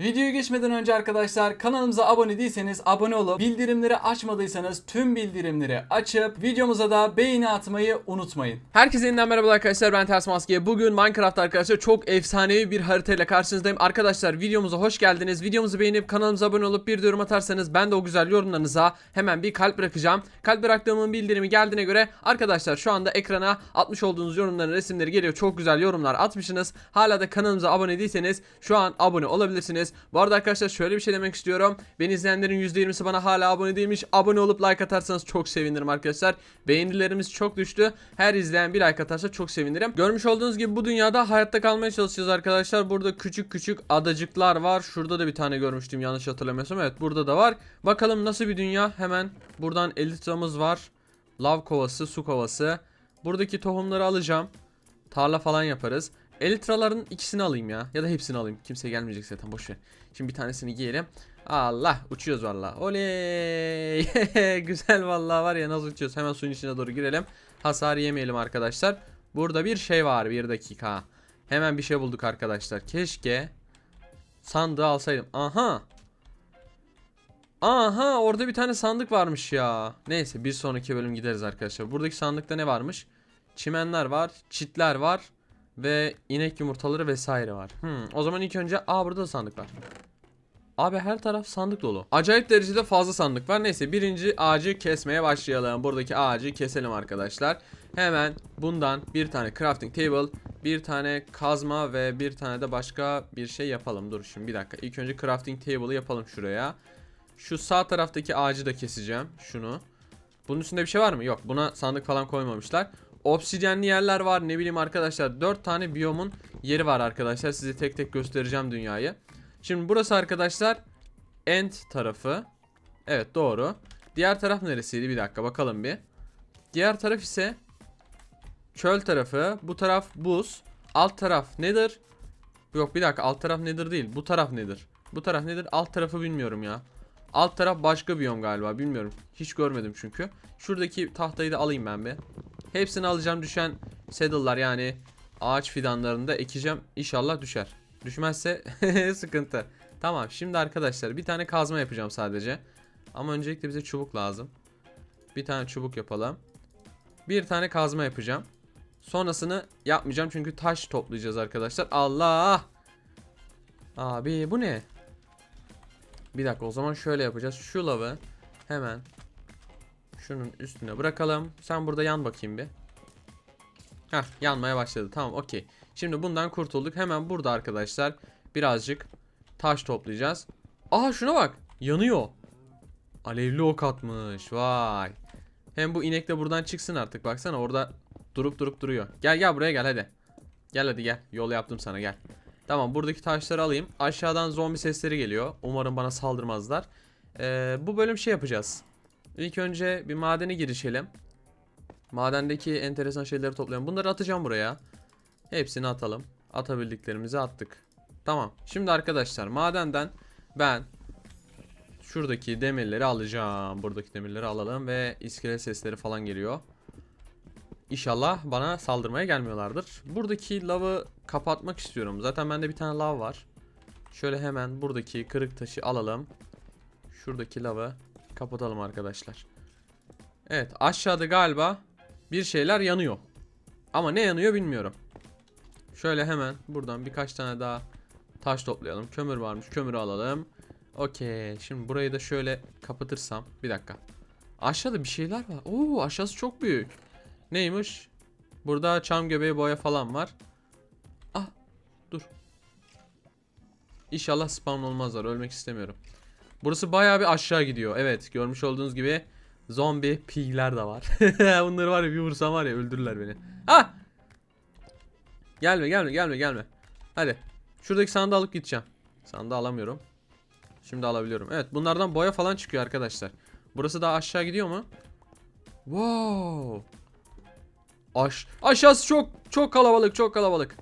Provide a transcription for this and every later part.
Videoya geçmeden önce arkadaşlar kanalımıza abone değilseniz abone olup bildirimleri açmadıysanız tüm bildirimleri açıp videomuza da beğeni atmayı unutmayın. Herkese yeniden merhaba arkadaşlar ben Ters Maske. Bugün Minecraft arkadaşlar çok efsanevi bir haritayla karşınızdayım. Arkadaşlar videomuza hoş geldiniz. Videomuzu beğenip kanalımıza abone olup bir yorum atarsanız ben de o güzel yorumlarınıza hemen bir kalp bırakacağım. Kalp bıraktığımın bildirimi geldiğine göre arkadaşlar şu anda ekrana atmış olduğunuz yorumların resimleri geliyor. Çok güzel yorumlar atmışsınız. Hala da kanalımıza abone değilseniz şu an abone olabilirsiniz. Bu arada arkadaşlar şöyle bir şey demek istiyorum. Beni izleyenlerin %20'si bana hala abone değilmiş. Abone olup like atarsanız çok sevinirim arkadaşlar. Beğenilerimiz çok düştü. Her izleyen bir like atarsa çok sevinirim. Görmüş olduğunuz gibi bu dünyada hayatta kalmaya çalışacağız arkadaşlar. Burada küçük küçük adacıklar var. Şurada da bir tane görmüştüm yanlış hatırlamıyorsam. Evet burada da var. Bakalım nasıl bir dünya. Hemen buradan elitramız var. Lav kovası, su kovası. Buradaki tohumları alacağım. Tarla falan yaparız. Elitraların ikisini alayım ya. Ya da hepsini alayım. Kimse gelmeyecek zaten boş ver. Şimdi bir tanesini giyelim. Allah uçuyoruz valla. Oley. Güzel valla var ya nasıl uçuyoruz. Hemen suyun içine doğru girelim. Hasar yemeyelim arkadaşlar. Burada bir şey var. Bir dakika. Hemen bir şey bulduk arkadaşlar. Keşke sandığı alsaydım. Aha. Aha orada bir tane sandık varmış ya. Neyse bir sonraki bölüm gideriz arkadaşlar. Buradaki sandıkta ne varmış? Çimenler var, çitler var ve inek yumurtaları vesaire var. Hmm, o zaman ilk önce aa burada da sandık. Abi her taraf sandık dolu. Acayip derecede fazla sandık var. Neyse birinci ağacı kesmeye başlayalım. Buradaki ağacı keselim arkadaşlar. Hemen bundan bir tane crafting table, bir tane kazma ve bir tane de başka bir şey yapalım. Dur şimdi bir dakika. İlk önce crafting table'ı yapalım şuraya. Şu sağ taraftaki ağacı da keseceğim. Şunu. Bunun üstünde bir şey var mı? Yok. Buna sandık falan koymamışlar. Obsidyenli yerler var. Ne bileyim arkadaşlar. 4 tane biyomun yeri var arkadaşlar. Size tek tek göstereceğim dünyayı. Şimdi burası arkadaşlar end tarafı. Evet doğru. Diğer taraf neresiydi? Bir dakika bakalım bir. Diğer taraf ise çöl tarafı. Bu taraf buz. Alt taraf nedir? Yok bir dakika alt taraf nedir değil. Bu taraf nedir? Bu taraf nedir? Alt tarafı bilmiyorum ya. Alt taraf başka biyom galiba bilmiyorum. Hiç görmedim çünkü. Şuradaki tahtayı da alayım ben bir. Hepsini alacağım düşen saddle'lar yani ağaç fidanlarını da ekeceğim. İnşallah düşer. Düşmezse sıkıntı. Tamam şimdi arkadaşlar bir tane kazma yapacağım sadece. Ama öncelikle bize çubuk lazım. Bir tane çubuk yapalım. Bir tane kazma yapacağım. Sonrasını yapmayacağım çünkü taş toplayacağız arkadaşlar. Allah! Abi bu ne? Bir dakika o zaman şöyle yapacağız. Şu lavı hemen şunun üstüne bırakalım. Sen burada yan bakayım bir. Heh yanmaya başladı. Tamam okey. Şimdi bundan kurtulduk. Hemen burada arkadaşlar birazcık taş toplayacağız. Aha şuna bak. Yanıyor. Alevli ok atmış. Vay. Hem bu inek de buradan çıksın artık. Baksana orada durup durup duruyor. Gel gel buraya gel hadi. Gel hadi gel. Yol yaptım sana gel. Tamam buradaki taşları alayım. Aşağıdan zombi sesleri geliyor. Umarım bana saldırmazlar. Ee, bu bölüm şey yapacağız. İlk önce bir madene girişelim. Madendeki enteresan şeyleri toplayalım. Bunları atacağım buraya. Hepsini atalım. Atabildiklerimizi attık. Tamam. Şimdi arkadaşlar madenden ben şuradaki demirleri alacağım. Buradaki demirleri alalım ve iskelet sesleri falan geliyor. İnşallah bana saldırmaya gelmiyorlardır. Buradaki lavı kapatmak istiyorum. Zaten bende bir tane lav var. Şöyle hemen buradaki kırık taşı alalım. Şuradaki lavı kapatalım arkadaşlar. Evet aşağıda galiba bir şeyler yanıyor. Ama ne yanıyor bilmiyorum. Şöyle hemen buradan birkaç tane daha taş toplayalım. Kömür varmış kömürü alalım. Okey şimdi burayı da şöyle kapatırsam. Bir dakika. Aşağıda bir şeyler var. Oo aşağısı çok büyük. Neymiş? Burada çam göbeği boya falan var. Ah dur. İnşallah spawn olmazlar. Ölmek istemiyorum. Burası bayağı bir aşağı gidiyor. Evet görmüş olduğunuz gibi zombi pigler de var. Bunları var ya bir vursam var ya öldürürler beni. Ah! Gelme gelme gelme gelme. Hadi. Şuradaki sandığı alıp gideceğim. Sandığı alamıyorum. Şimdi alabiliyorum. Evet bunlardan boya falan çıkıyor arkadaşlar. Burası daha aşağı gidiyor mu? Wow. Aş aşağısı çok çok kalabalık çok kalabalık.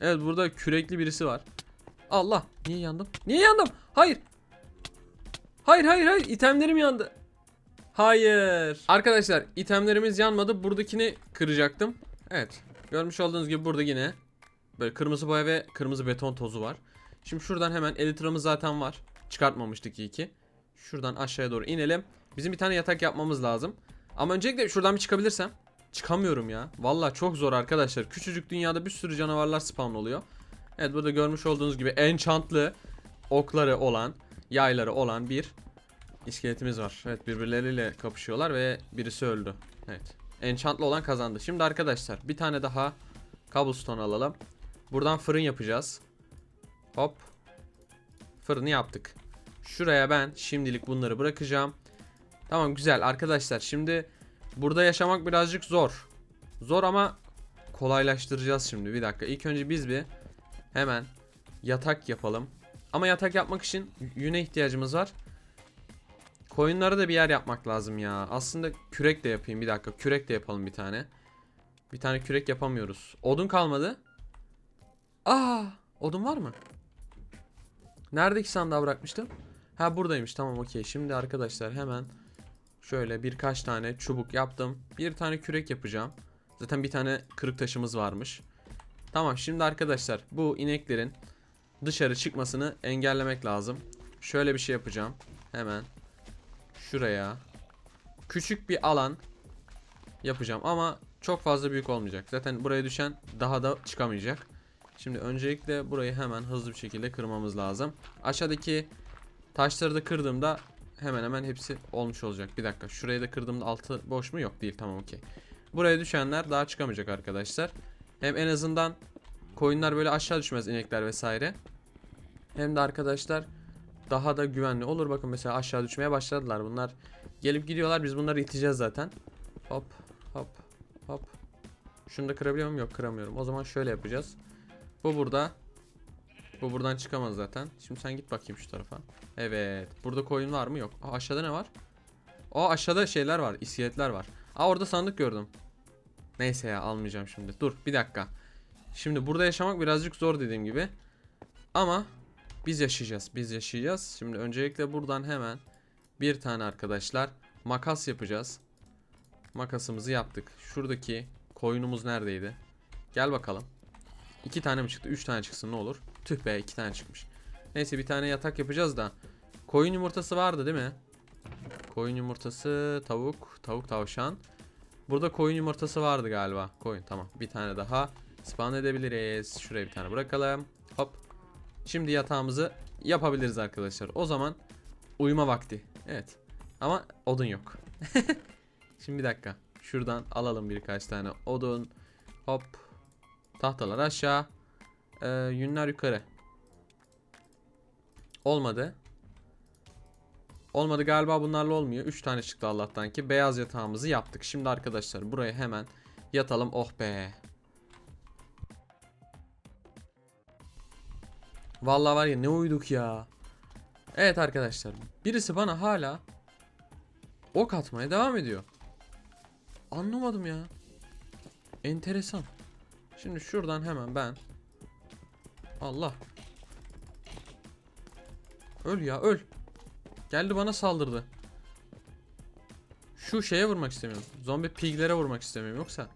Evet burada kürekli birisi var. Allah niye yandım? Niye yandım? Hayır. Hayır hayır hayır itemlerim yandı. Hayır. Arkadaşlar itemlerimiz yanmadı. Buradakini kıracaktım. Evet. Görmüş olduğunuz gibi burada yine Böyle kırmızı boya ve kırmızı beton tozu var. Şimdi şuradan hemen elitramız zaten var. Çıkartmamıştık iyi ki. Şuradan aşağıya doğru inelim. Bizim bir tane yatak yapmamız lazım. Ama öncelikle şuradan bir çıkabilirsem. Çıkamıyorum ya. Valla çok zor arkadaşlar. Küçücük dünyada bir sürü canavarlar spawn oluyor. Evet burada görmüş olduğunuz gibi enchantlı okları olan, yayları olan bir iskeletimiz var. Evet birbirleriyle kapışıyorlar ve birisi öldü. Evet. Enchantlı olan kazandı. Şimdi arkadaşlar bir tane daha cobblestone alalım. Buradan fırın yapacağız. Hop. Fırını yaptık. Şuraya ben şimdilik bunları bırakacağım. Tamam güzel arkadaşlar. Şimdi burada yaşamak birazcık zor. Zor ama kolaylaştıracağız şimdi. Bir dakika. İlk önce biz bir hemen yatak yapalım. Ama yatak yapmak için yüne ihtiyacımız var. Koyunlara da bir yer yapmak lazım ya. Aslında kürek de yapayım. Bir dakika. Kürek de yapalım bir tane. Bir tane kürek yapamıyoruz. Odun kalmadı. Aa, odun var mı? Nerede iki sandığa bırakmıştım? Ha buradaymış. Tamam okey. Şimdi arkadaşlar hemen şöyle birkaç tane çubuk yaptım. Bir tane kürek yapacağım. Zaten bir tane kırık taşımız varmış. Tamam şimdi arkadaşlar bu ineklerin dışarı çıkmasını engellemek lazım. Şöyle bir şey yapacağım. Hemen şuraya küçük bir alan yapacağım ama çok fazla büyük olmayacak. Zaten buraya düşen daha da çıkamayacak. Şimdi öncelikle burayı hemen hızlı bir şekilde kırmamız lazım. Aşağıdaki taşları da kırdığımda hemen hemen hepsi olmuş olacak. Bir dakika şurayı da kırdığımda altı boş mu? Yok değil tamam okey. Buraya düşenler daha çıkamayacak arkadaşlar. Hem en azından koyunlar böyle aşağı düşmez inekler vesaire. Hem de arkadaşlar daha da güvenli olur. Bakın mesela aşağı düşmeye başladılar. Bunlar gelip gidiyorlar. Biz bunları iteceğiz zaten. Hop hop hop. Şunu da kırabiliyor muyum? Yok kıramıyorum. O zaman şöyle yapacağız. Bu burada. Bu buradan çıkamaz zaten. Şimdi sen git bakayım şu tarafa. Evet. Burada koyun var mı? Yok. Aa, aşağıda ne var? Aa aşağıda şeyler var. İskeletler var. Aa orada sandık gördüm. Neyse ya almayacağım şimdi. Dur bir dakika. Şimdi burada yaşamak birazcık zor dediğim gibi. Ama biz yaşayacağız. Biz yaşayacağız. Şimdi öncelikle buradan hemen bir tane arkadaşlar makas yapacağız. Makasımızı yaptık. Şuradaki koyunumuz neredeydi? Gel bakalım. İki tane mi çıktı? Üç tane çıksın ne olur? Tüh be iki tane çıkmış. Neyse bir tane yatak yapacağız da. Koyun yumurtası vardı değil mi? Koyun yumurtası, tavuk, tavuk tavşan. Burada koyun yumurtası vardı galiba. Koyun tamam. Bir tane daha spawn edebiliriz. Şuraya bir tane bırakalım. Hop. Şimdi yatağımızı yapabiliriz arkadaşlar. O zaman uyuma vakti. Evet. Ama odun yok. Şimdi bir dakika. Şuradan alalım birkaç tane odun. Hop. Tahtalar aşağı. Ee, yünler yukarı. Olmadı. Olmadı galiba bunlarla olmuyor. 3 tane çıktı Allah'tan ki. Beyaz yatağımızı yaptık. Şimdi arkadaşlar buraya hemen yatalım. Oh be. Vallahi var ya ne uyuduk ya. Evet arkadaşlar. Birisi bana hala ok atmaya devam ediyor. Anlamadım ya. Enteresan. Şimdi şuradan hemen ben Allah. Öl ya öl. Geldi bana saldırdı. Şu şeye vurmak istemiyorum. Zombi piglere vurmak istemiyorum yoksa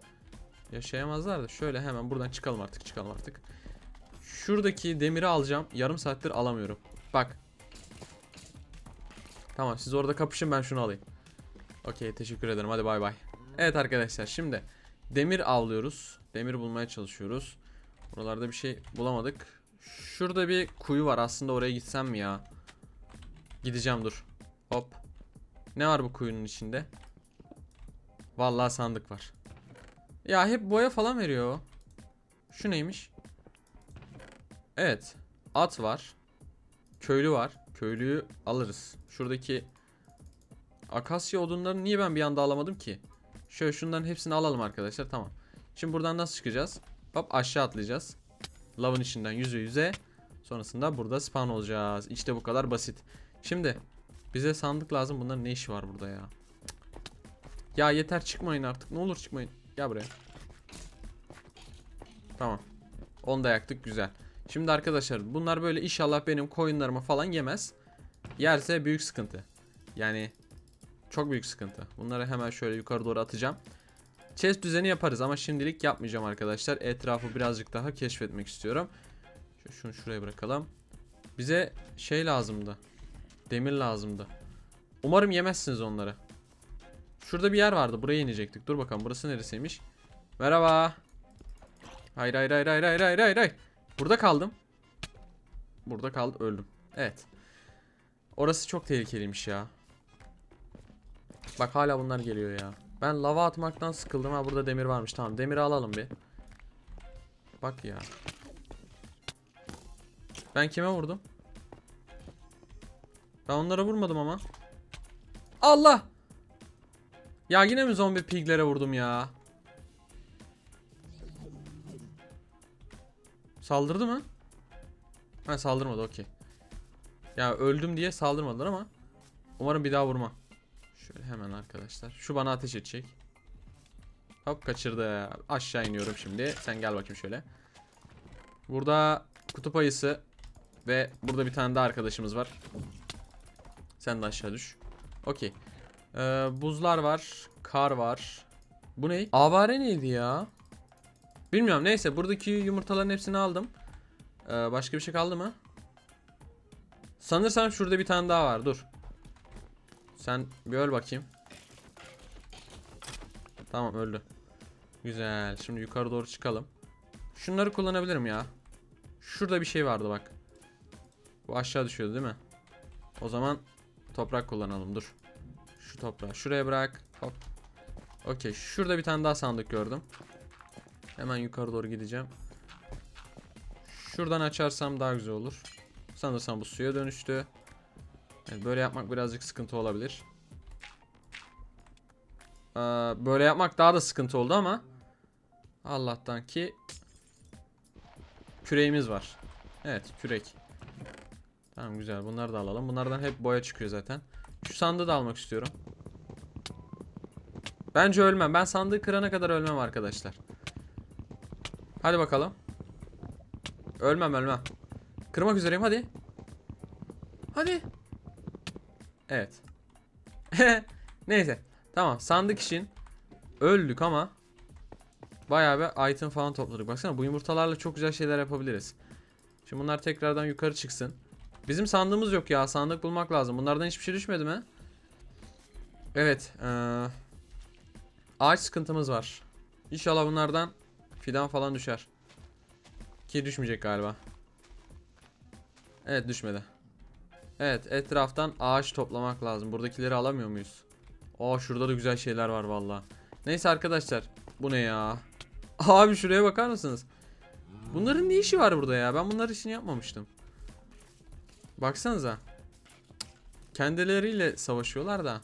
yaşayamazlar da şöyle hemen buradan çıkalım artık çıkalım artık. Şuradaki demiri alacağım. Yarım saattir alamıyorum. Bak. Tamam siz orada kapışın ben şunu alayım. Okey teşekkür ederim hadi bay bay. Evet arkadaşlar şimdi demir avlıyoruz. Demir bulmaya çalışıyoruz. Buralarda bir şey bulamadık. Şurada bir kuyu var aslında oraya gitsem mi ya? Gideceğim dur. Hop. Ne var bu kuyunun içinde? Vallahi sandık var. Ya hep boya falan veriyor. Şu neymiş? Evet. At var. Köylü var. Köylüyü alırız. Şuradaki akasya odunlarını niye ben bir anda alamadım ki? Şöyle şunların hepsini alalım arkadaşlar. Tamam. Şimdi buradan nasıl çıkacağız? Hop aşağı atlayacağız. Lavın içinden yüze yüze. Sonrasında burada spawn olacağız. İşte bu kadar basit. Şimdi bize sandık lazım. Bunların ne işi var burada ya? Ya yeter çıkmayın artık. Ne olur çıkmayın. Gel buraya. Tamam. Onu da yaktık güzel. Şimdi arkadaşlar bunlar böyle inşallah benim koyunlarımı falan yemez. Yerse büyük sıkıntı. Yani çok büyük sıkıntı. Bunları hemen şöyle yukarı doğru atacağım. chest düzeni yaparız ama şimdilik yapmayacağım arkadaşlar. Etrafı birazcık daha keşfetmek istiyorum. Şu- Şunu şuraya bırakalım. Bize şey lazımdı. Demir lazımdı. Umarım yemezsiniz onları. Şurada bir yer vardı. Buraya inecektik. Dur bakalım burası neresiymiş? Merhaba. Hayır hayır hayır hayır hayır hayır hayır. Burada kaldım. Burada kaldım öldüm. Evet. Orası çok tehlikeliymiş ya. Bak hala bunlar geliyor ya. Ben lava atmaktan sıkıldım ha burada demir varmış. Tamam demiri alalım bir. Bak ya. Ben kime vurdum? Ben onlara vurmadım ama. Allah! Ya yine mi zombi piglere vurdum ya? Saldırdı mı? Ha saldırmadı okey. Ya öldüm diye saldırmadılar ama umarım bir daha vurma. Şöyle hemen arkadaşlar. Şu bana ateş edecek. Hop kaçırdı. Aşağı iniyorum şimdi. Sen gel bakayım şöyle. Burada kutup ayısı ve burada bir tane daha arkadaşımız var. Sen de aşağı düş. Okey. Ee, buzlar var. Kar var. Bu ne? Avare neydi ya? Bilmiyorum neyse buradaki yumurtaların hepsini aldım. Ee, başka bir şey kaldı mı? Sanırsam şurada bir tane daha var dur. Sen bir öl bakayım. Tamam öldü. Güzel. Şimdi yukarı doğru çıkalım. Şunları kullanabilirim ya. Şurada bir şey vardı bak. Bu aşağı düşüyordu değil mi? O zaman toprak kullanalım dur. Şu toprağı şuraya bırak. Hop. Okey. Şurada bir tane daha sandık gördüm. Hemen yukarı doğru gideceğim. Şuradan açarsam daha güzel olur. Sanırsam bu suya dönüştü. Evet, böyle yapmak birazcık sıkıntı olabilir. Ee, böyle yapmak daha da sıkıntı oldu ama Allah'tan ki küreğimiz var. Evet kürek. Tamam güzel bunları da alalım. Bunlardan hep boya çıkıyor zaten. Şu sandığı da almak istiyorum. Bence ölmem. Ben sandığı kırana kadar ölmem arkadaşlar. Hadi bakalım. Ölmem ölmem. Kırmak üzereyim hadi. Hadi. Evet. Neyse. Tamam sandık için öldük ama bayağı bir item falan topladık. Baksana bu yumurtalarla çok güzel şeyler yapabiliriz. Şimdi bunlar tekrardan yukarı çıksın. Bizim sandığımız yok ya. Sandık bulmak lazım. Bunlardan hiçbir şey düşmedi mi? Evet. Ee, ağaç sıkıntımız var. İnşallah bunlardan fidan falan düşer. Ki düşmeyecek galiba. Evet düşmedi. Evet etraftan ağaç toplamak lazım. Buradakileri alamıyor muyuz? Aa şurada da güzel şeyler var valla. Neyse arkadaşlar. Bu ne ya? Abi şuraya bakar mısınız? Bunların ne işi var burada ya? Ben bunların işini yapmamıştım. Baksanıza. Kendileriyle savaşıyorlar da.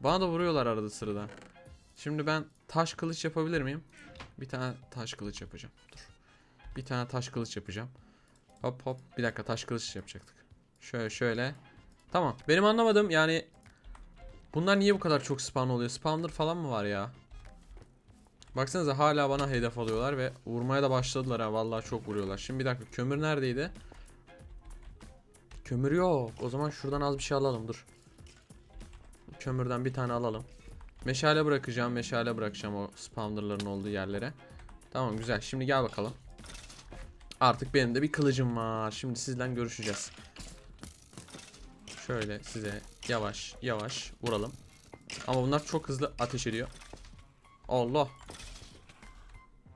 Bana da vuruyorlar arada sırada. Şimdi ben taş kılıç yapabilir miyim? Bir tane taş kılıç yapacağım. Dur. Bir tane taş kılıç yapacağım. Hop hop. Bir dakika taş kılıç yapacaktık. Şöyle şöyle. Tamam. Benim anlamadım yani bunlar niye bu kadar çok spawn oluyor? Spawner falan mı var ya? Baksanıza hala bana hedef alıyorlar ve vurmaya da başladılar ha. Vallahi çok vuruyorlar. Şimdi bir dakika kömür neredeydi? Kömür yok. O zaman şuradan az bir şey alalım dur. Kömürden bir tane alalım. Meşale bırakacağım. Meşale bırakacağım o spawnerların olduğu yerlere. Tamam güzel. Şimdi gel bakalım. Artık benim de bir kılıcım var. Şimdi sizden görüşeceğiz. Şöyle size yavaş yavaş vuralım. Ama bunlar çok hızlı ateş ediyor. Allah.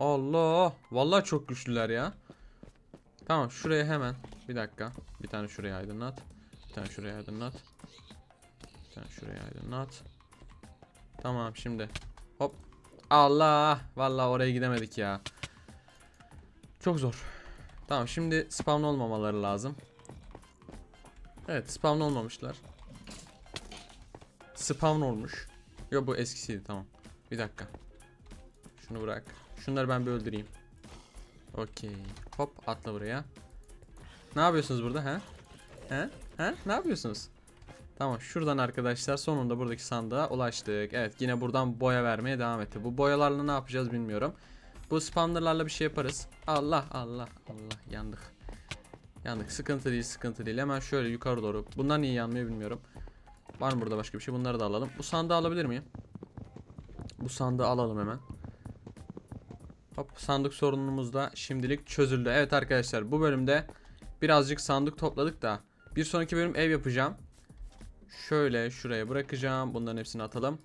Allah. Vallahi çok güçlüler ya. Tamam şuraya hemen. Bir dakika. Bir tane şuraya aydınlat. Bir tane şuraya aydınlat. Bir tane şuraya aydınlat. Tamam şimdi. Hop. Allah. Vallahi oraya gidemedik ya. Çok zor. Tamam şimdi spawn olmamaları lazım. Evet spawn olmamışlar. Spawn olmuş. Yok bu eskisiydi tamam. Bir dakika. Şunu bırak. Şunları ben bir öldüreyim. Okey. Hop atla buraya. Ne yapıyorsunuz burada ha? He? He? Ne yapıyorsunuz? Tamam şuradan arkadaşlar sonunda buradaki sandığa ulaştık. Evet yine buradan boya vermeye devam etti. Bu boyalarla ne yapacağız bilmiyorum. Bu spawnerlarla bir şey yaparız. Allah Allah Allah yandık. Yandık. Sıkıntı değil sıkıntı değil. Hemen şöyle yukarı doğru. Bunlar niye yanmıyor bilmiyorum. Var mı burada başka bir şey? Bunları da alalım. Bu sandığı alabilir miyim? Bu sandığı alalım hemen. Hop sandık sorunumuz da şimdilik çözüldü. Evet arkadaşlar bu bölümde birazcık sandık topladık da bir sonraki bölüm ev yapacağım. Şöyle şuraya bırakacağım. Bunların hepsini atalım.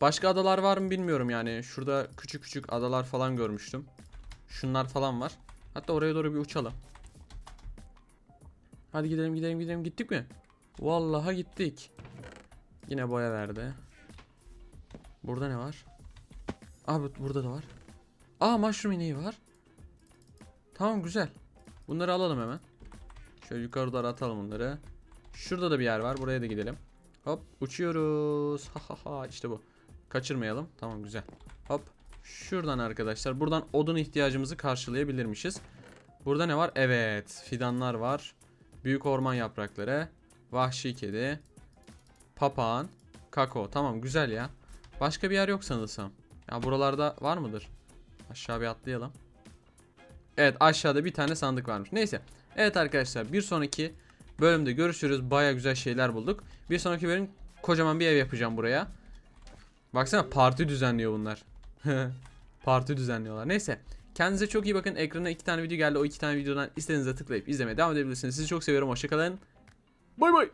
Başka adalar var mı bilmiyorum yani. Şurada küçük küçük adalar falan görmüştüm. Şunlar falan var. Hatta oraya doğru bir uçalım. Hadi gidelim gidelim gidelim. Gittik mi? Vallahi gittik. Yine boya verdi. Burada ne var? Abi burada da var. Aa mushroom ineği var. Tamam güzel. Bunları alalım hemen. Şöyle yukarı doğru atalım bunları. Şurada da bir yer var. Buraya da gidelim. Hop uçuyoruz. Ha ha ha işte bu. Kaçırmayalım. Tamam güzel. Hop. Şuradan arkadaşlar. Buradan odun ihtiyacımızı karşılayabilirmişiz. Burada ne var? Evet. Fidanlar var. Büyük orman yaprakları. Vahşi kedi. Papağan. Kako. Tamam güzel ya. Başka bir yer yok sanırsam. Ya buralarda var mıdır? Aşağı bir atlayalım. Evet aşağıda bir tane sandık varmış. Neyse. Evet arkadaşlar bir sonraki bölümde görüşürüz. Baya güzel şeyler bulduk. Bir sonraki bölüm kocaman bir ev yapacağım buraya. Baksana parti düzenliyor bunlar. parti düzenliyorlar. Neyse. Kendinize çok iyi bakın. Ekrana iki tane video geldi. O iki tane videodan istediğinize tıklayıp izlemeye devam edebilirsiniz. Sizi çok seviyorum. Hoşçakalın. Bay bay.